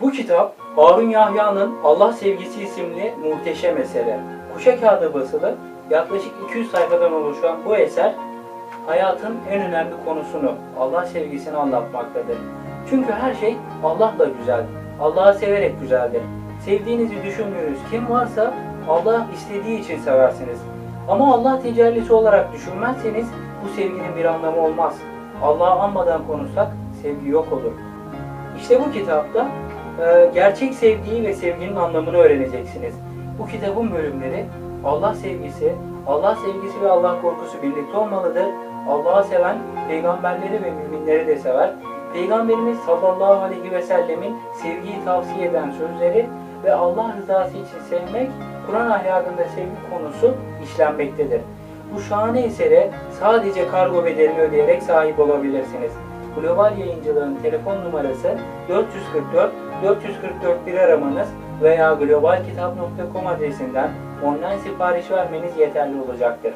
Bu kitap Harun Yahya'nın Allah Sevgisi isimli muhteşem eseri. Kuşa kağıdı basılı yaklaşık 200 sayfadan oluşan bu eser hayatın en önemli konusunu, Allah sevgisini anlatmaktadır. Çünkü her şey Allah'la güzel, Allah'ı severek güzeldir. Sevdiğinizi düşündüğünüz kim varsa Allah istediği için seversiniz. Ama Allah tecellisi olarak düşünmezseniz bu sevginin bir anlamı olmaz. Allah'ı anmadan konuşsak sevgi yok olur. İşte bu kitapta e, gerçek sevgiyi ve sevginin anlamını öğreneceksiniz. Bu kitabın bölümleri Allah sevgisi, Allah sevgisi ve Allah korkusu birlikte olmalıdır. Allah'ı seven peygamberleri ve müminleri de sever. Peygamberimiz sallallahu aleyhi ve sellemin sevgiyi tavsiye eden sözleri ve Allah rızası için sevmek, Kur'an ahlakında sevgi konusu işlenmektedir. Bu şahane esere sadece kargo bedelini ödeyerek sahip olabilirsiniz. Global yayıncılığın telefon numarası 444 444 bir aramanız veya globalkitap.com adresinden online sipariş vermeniz yeterli olacaktır.